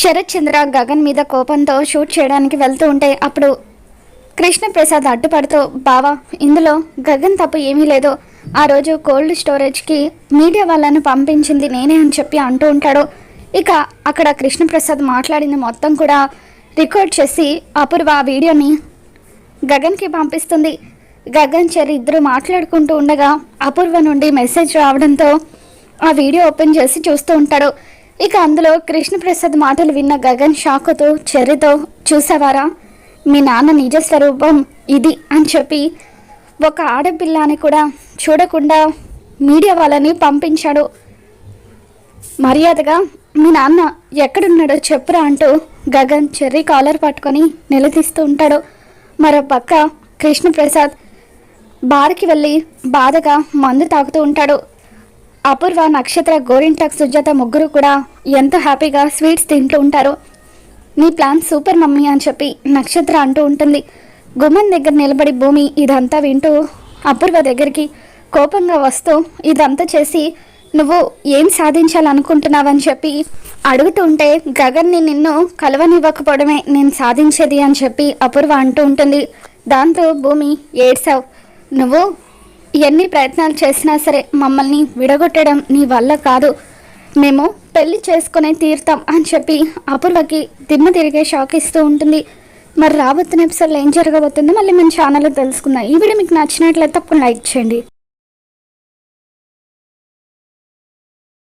శరత్ చంద్ర గగన్ మీద కోపంతో షూట్ చేయడానికి వెళ్తూ ఉంటే అప్పుడు కృష్ణప్రసాద్ అడ్డుపడుతూ బావా ఇందులో గగన్ తప్పు ఏమీ లేదు. ఆ రోజు కోల్డ్ స్టోరేజ్కి మీడియా వాళ్ళను పంపించింది నేనే అని చెప్పి అంటూ ఉంటాడు. ఇక అక్కడ కృష్ణప్రసాద్ మాట్లాడింది మొత్తం కూడా రికార్డ్ చేసి అపూర్వ ఆ వీడియోని గగన్కి పంపిస్తుంది. గగన్ చెర్రి ఇద్దరు మాట్లాడుకుంటూ ఉండగా అపూర్వ నుండి మెసేజ్ రావడంతో ఆ వీడియో ఓపెన్ చేసి చూస్తూ ఉంటాడు. ఇక అందులో కృష్ణప్రసాద్ మాటలు విన్న గగన్ షాకుతో చెర్రితో చూసావారా? మీ నాన్న నిజ స్వరూపం ఇది అని చెప్పి ఒక ఆడపిల్లని కూడా చూడకుండా మీడియా వాళ్ళని పంపించాడు. మర్యాదగా మీ నాన్న ఎక్కడున్నాడో చెప్పురా అంటూ గగన్ చెర్రీ కాలర్ పట్టుకొని నిలదీస్తూ ఉంటాడు. మరో పక్క కృష్ణప్రసాద్ బార్కి వెళ్ళి బాధగా మందు తాగుతూ ఉంటాడు. అపూర్వ నక్షత్ర గోరింటాక్ సుజాత ముగ్గురు కూడా ఎంతో హ్యాపీగా స్వీట్స్ తింటూ ఉంటారు. నీ ప్లాన్ సూపర్ మమ్మీ అని చెప్పి నక్షత్ర అంటూ ఉంటుంది. గుమ్మం దగ్గర నిలబడి భూమి ఇదంతా వింటూ అపూర్వ దగ్గరికి కోపంగా వస్తూ ఇదంతా చేసి నువ్వు ఏం సాధించాలనుకుంటున్నావని చెప్పి అడుగుతుంటే గగన్ని నిన్ను కలవనివ్వకపోవడమే నేను సాధించేది అని చెప్పి అపూర్వ అంటూ ఉంటుంది. దాంతో భూమి ఏడ్సావు. నువ్వు ఎన్ని ప్రయత్నాలు చేసినా సరే మమ్మల్ని విడగొట్టడం నీ వల్ల కాదు. మేము పెళ్ళి చేసుకునే తీరుతాం అని చెప్పి అపూర్వకి దిమ్మ తిరిగే షాక్ ఇస్తూ ఉంటుంది. మరి రాబోతున్న ఎపిసోడ్లో ఏం జరగబోతుందో మళ్ళీ మన ఛానల్లో తెలుసుకుందాం. ఈ వీడియో మీకు నచ్చినట్లయితే తప్పకుండా లైక్ చేయండి.